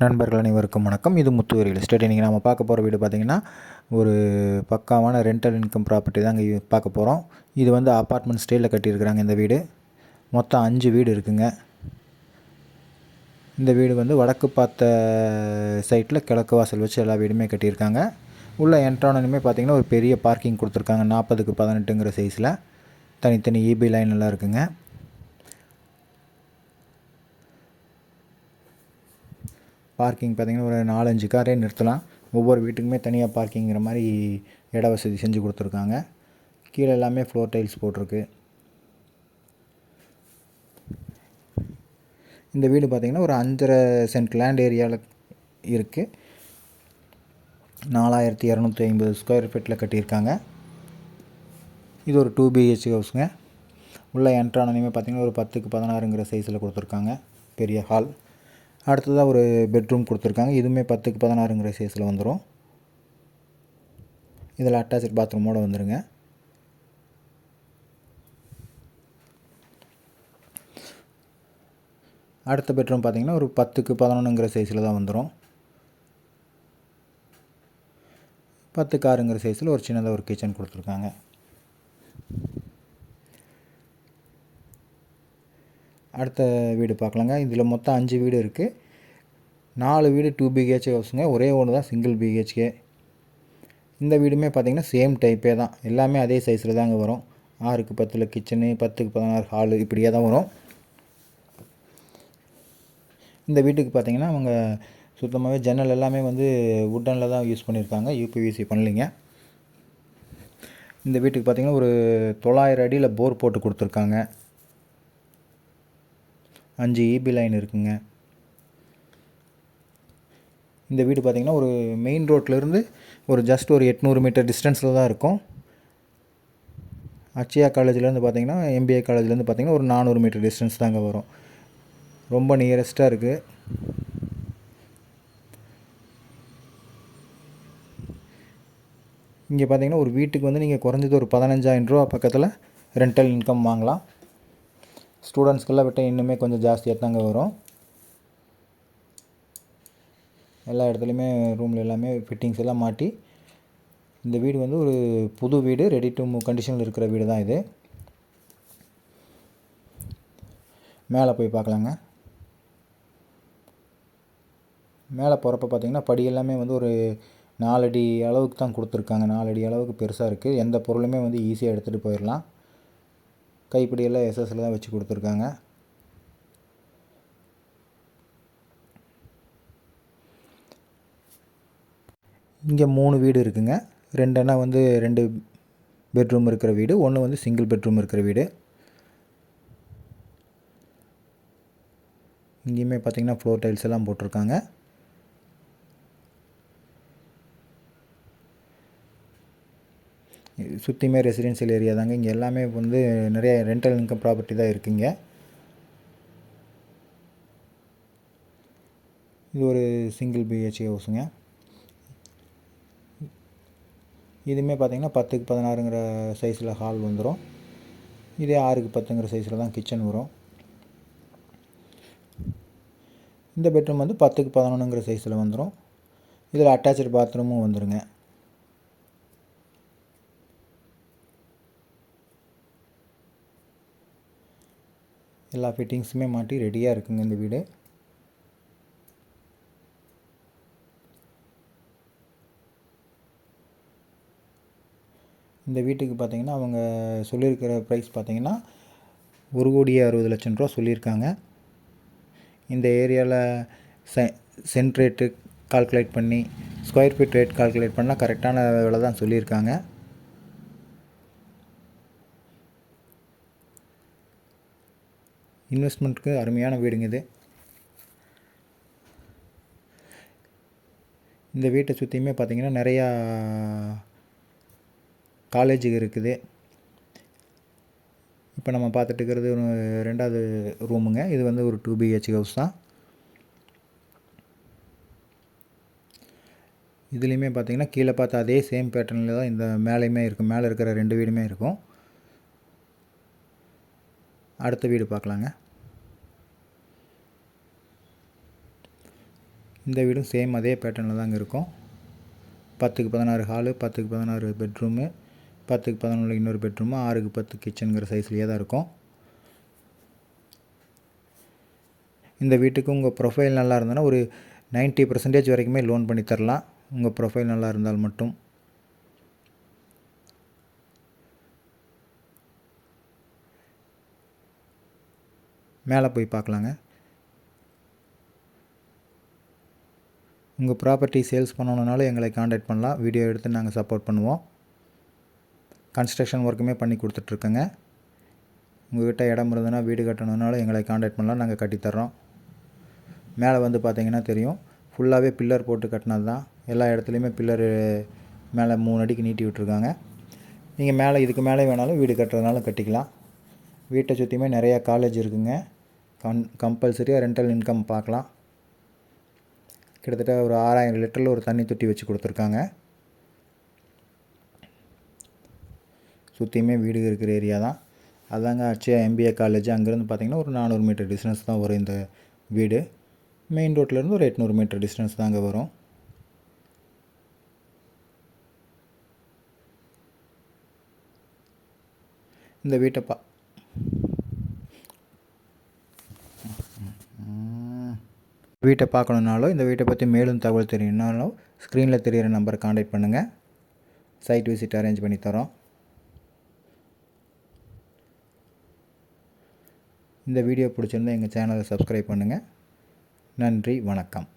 நண்பர்கள் அனைவருக்கும் வணக்கம். இது முத்து ரியல் எஸ்டேட் இன்றைக்கி நம்ம பார்க்க போகிற வீடு பார்த்திங்கன்னா ஒரு பக்காவான ரெண்டல் இன்கம் ப்ராப்பர்ட்டி தான் இங்கே பார்க்க போகிறோம் இது வந்து அப்பார்ட்மெண்ட் ஸ்டைலில் கட்டியிருக்கிறாங்க இந்த வீடு. மொத்தம் அஞ்சு வீடு இருக்குங்க. இந்த வீடு வந்து வடக்கு பார்த்த சைட்டில் கிழக்கு வாசல் வச்சு எல்லா வீடுமே கட்டியிருக்காங்க. உள்ள என்ட்ரானுமே பார்த்திங்கன்னா ஒரு பெரிய பார்க்கிங் கொடுத்துருக்காங்க. நாற்பதுக்கு பதினெட்டுங்கிற சைஸில் தனித்தனி இபி லைன் எல்லாம் இருக்குங்க. பார்க்கிங் பார்த்திங்கன்னா ஒரு நாலஞ்சு காரே நிறுத்தலாம். ஒவ்வொரு வீட்டுக்குமே தனியாக பார்க்கிங்கிற மாதிரி இட வசதி செஞ்சு கொடுத்துருக்காங்க. கீழே எல்லாமே ஃப்ளோர் டைல்ஸ் போட்டிருக்கு. இந்த வீடு பார்த்திங்கன்னா ஒரு அஞ்சரை சென்ட் லேண்ட் ஏரியாவில் இருக்குது நாலாயிரத்தி இரநூத்தி ஐம்பது ஸ்கொயர் ஃபீட்டில் கட்டியிருக்காங்க. இது ஒரு டூ பிஹெச் ஹவுஸுங்க உள்ளே என்ட்ரானதுமே பார்த்திங்கன்னா ஒரு பத்துக்கு பதினாறுங்கிற சைஸில் கொடுத்துருக்காங்க. பெரிய ஹால் அடுத்ததாக ஒரு பெட்ரூம் கொடுத்துருக்காங்க. இதுவுமே பத்துக்கு பதினாறுங்கிற சைஸில் வந்துடும் இதில் அட்டாச் பாத்ரூமோடு வந்துடுங்க அடுத்த பெட்ரூம் பார்த்திங்கன்னா ஒரு பத்துக்கு பதினொன்றுங்கிற சைஸில் தான் வந்துடும் பத்துக்கு ஆறுங்கிற சைஸில் ஒரு சின்னதாக ஒரு கிச்சன் கொடுத்துருக்காங்க. அடுத்த வீடு பார்க்கலாங்க. இதில் மொத்தம் அஞ்சு வீடு இருக்குது நாலு வீடு டூ பிஹெச்கே ஹவுஸுங்க. ஒரே ஒன்று தான் சிங்கிள் பிஹெச்கே இந்த வீடுமே பார்த்திங்கன்னா சேம் டைப்பே தான். எல்லாமே அதே சைஸில் தாங்க வரும். ஆறுக்கு பத்தில் கிச்சனு பத்துக்கு பதினாறு ஹாலு இப்படியே தான் வரும். இந்த வீட்டுக்கு பார்த்திங்கன்னா அவங்க சுத்தமாகவே ஜன்னல் எல்லாமே வந்து உட்டனில் தான் யூஸ் பண்ணியிருக்காங்க. யூபிவிசி பண்ணலிங்க. இந்த வீட்டுக்கு பார்த்திங்கன்னா ஒரு தொள்ளாயிரம் அடியில் போர் போட்டு கொடுத்துருக்காங்க. அஞ்சு இபி லைன் இருக்குங்க. இந்த வீடு பார்த்திங்கன்னா ஒரு மெயின் ரோட்லேருந்து ஒரு ஜஸ்ட் ஒரு எட்நூறு மீட்டர் டிஸ்டன்ஸில் தான் இருக்கும். அச்சியா காலேஜ்லேருந்து பார்த்திங்கன்னா எம்பிஏ காலேஜ்லேருந்து பார்த்தீங்கன்னா ஒரு நானூறு மீட்டர் டிஸ்டன்ஸ் தாங்க வரும். ரொம்ப நியரஸ்ட்டாக இருக்குது இங்கே பார்த்தீங்கன்னா ஒரு வீட்டுக்கு வந்து நீங்கள் குறைஞ்சது ஒரு பதினஞ்சாயிரம் ரூபா பக்கத்தில் ரெண்டல் இன்கம் வாங்கலாம். ஸ்டூடெண்ட்ஸ்க்கெல்லாம் விட்டால் இன்னுமே கொஞ்சம் ஜாஸ்தியாக தாங்க வரும். எல்லா இடத்துலையுமே ரூமில் எல்லாமே ஃபிட்டிங்ஸ் எல்லாம் மாட்டி இந்த வீடு வந்து ஒரு புது வீடு ரெடி டு மூவ் கண்டிஷனில் இருக்கிற வீடு தான் இது. மேலே போய் பார்க்கலாங்க. மேலே போகிறப்ப பார்த்தீங்கன்னா படி எல்லாமே வந்து ஒரு நாலடி அளவுக்கு தான் கொடுத்துருக்காங்க. நாலடி அளவுக்கு பெருசாக இருக்குது எந்த பொருளுமே வந்து ஈஸியாக எடுத்துகிட்டு போயிடலாம் கைப்பிடியெல்லாம் எஸ்எஸ்ல தான் வச்சு கொடுத்துருக்காங்க. இங்கே மூணு வீடு இருக்குங்க. ரெண்டு வந்து ரெண்டு பெட்ரூம் இருக்கிற வீடு ஒன்று வந்து சிங்கிள் பெட்ரூம் இருக்கிற வீடு. இங்கேயுமே பார்த்தீங்கன்னா ஃப்ளோர் டைல்ஸ் எல்லாம் போட்டிருக்காங்க. சுற்றியுமே ரெசிடென்சியல் ஏரியா தாங்க. இங்கே எல்லாமே வந்து நிறைய ரெண்டல் இன்கம் ப்ராப்பர்ட்டி தான் இருக்குங்க. இது ஒரு சிங்கிள் பிஹெச்கே ஹவுஸுங்க இதுவுமே பார்த்திங்கன்னா பத்துக்கு பதினாறுங்கிற சைஸில் ஹால் வந்துடும் இதே ஆறுக்கு பத்துங்கிற சைஸில் தான் கிச்சன் வரும். இந்த பெட்ரூம் வந்து பத்துக்கு பதினொன்றுங்கிற சைஸில் வந்துடும் இதில் அட்டாச்சு பாத்ரூமும் வந்துடுங்க எல்லா ஃபிட்டிங்ஸுமே மாட்டி ரெடியாக இருக்குங்க இந்த வீடு. இந்த வீட்டுக்கு பார்த்தீங்கன்னா அவங்க சொல்லியிருக்கிற ப்ரைஸ் பார்த்தீங்கன்னா ஒரு கோடியே அறுபது லட்சம் ரூபா சொல்லியிருக்காங்க. இந்த ஏரியாவில் செ சென்ட் ரேட்டு கால்குலேட் பண்ணி ஸ்கொயர் ஃபீட் ரேட் கால்குலேட் பண்ணால் கரெக்டான விலை தான் சொல்லியிருக்காங்க. இன்வெஸ்ட்மெண்ட்டுக்கு அருமையான வீடுங்க இது. இந்த வீட்டை சுற்றியுமே பார்த்திங்கன்னா நிறையா காலேஜ் இருக்குது. இப்போ நம்ம பார்த்துட்டு இருக்கிறது ஒரு ரெண்டாவது ரூமுங்க இது வந்து ஒரு டூ பிஹெச் ஹவுஸ் தான். இதுலேயுமே பார்த்தீங்கன்னா கீழே பார்த்தா அதே சேம் பேட்டர்னில் தான் இந்த மேலேயுமே இருக்கும் மேலே இருக்கிற ரெண்டு வீடுமே இருக்கும். அடுத்த வீடு பார்க்கலாங்க. இந்த வீடும் சேம் அதே பேட்டர்னில் தாங்க இருக்கும். பத்துக்கு பதினாறு ஹாலு பத்துக்கு பதினாறு பெட்ரூமு பத்துக்கு பதினொன்று இன்னொரு பெட்ரூமு ஆறுக்கு பத்து கிச்சனுங்கிற சைஸ்லேயே தான் இருக்கும். இந்த வீட்டுக்கு உங்கள் ப்ரொஃபைல் நல்லா இருந்ததுன்னா ஒரு 90% பர்சன்டேஜ் வரைக்குமே லோன் பண்ணி தரலாம். உங்கள் ப்ரொஃபைல் நல்லா இருந்தால் மட்டும். மேலே போய் பார்க்கலாங்க. உங்கள் ப்ராப்பர்ட்டி சேல்ஸ் பண்ணணுன்னாலும் எங்களை காண்டாக்ட் பண்ணலாம். வீடியோ எடுத்து நாங்கள் சப்போர்ட் பண்ணுவோம். கன்ஸ்ட்ரக்ஷன் ஒர்க்குமே பண்ணி கொடுத்துட்ருக்கோங்க. உங்கள்கிட்ட இடம் இருந்ததுன்னா வீடு கட்டணுன்னாலும் எங்களை காண்டாக்ட் பண்ணலாம். நாங்கள் கட்டித்தர்றோம். மேலே வந்து பார்த்தீங்கன்னா தெரியும். ஃபுல்லாகவே பில்லர் போட்டு கட்டினது தான் எல்லா இடத்துலையுமே பில்லரு மேலே மூணு அடிக்கு நீட்டி விட்ருக்காங்க நீங்கள் மேலே இதுக்கு மேலே வேணாலும் வீடு கட்டுறதுனாலும் கட்டிக்கலாம். வீட்டை சுற்றியுமே நிறையா காலேஜ் இருக்குங்க. கன் கம்பல்சரியாக ரெண்டல் இன்கம் பார்க்கலாம். கிட்டத்தட்ட ஒரு ஆறாயிரம் லிட்டரில் ஒரு தண்ணி தொட்டி வச்சு கொடுத்துருக்காங்க. சுற்றியுமே வீடு இருக்கிற ஏரியா தான். அதாங்க அச்சயா எம்பிஏ காலேஜ் அங்கேருந்து பார்த்திங்கன்னா ஒரு நானூறு மீட்டர் டிஸ்டன்ஸ் தான் வரும் இந்த வீடு. மெயின் ரோட்லேருந்து ஒரு எட்நூறு மீட்டர் டிஸ்டன்ஸ் தாங்க வரும். இந்த வீட்டை பா வீட்டை பார்க்கணுன்னாலோ இந்த வீட்டை பற்றி மேலும் தகவல் தெரியணுன்னாலும் ஸ்க்ரீனில் தெரிகிற நம்பரை காண்டாக்ட் பண்ணுங்கள் சைட் விசிட் அரேஞ்ச் பண்ணி தரோம். இந்த வீடியோ பிடிச்சிருந்தா எங்கள் சேனலை சப்ஸ்கிரைப் பண்ணுங்கள் நன்றி வணக்கம்.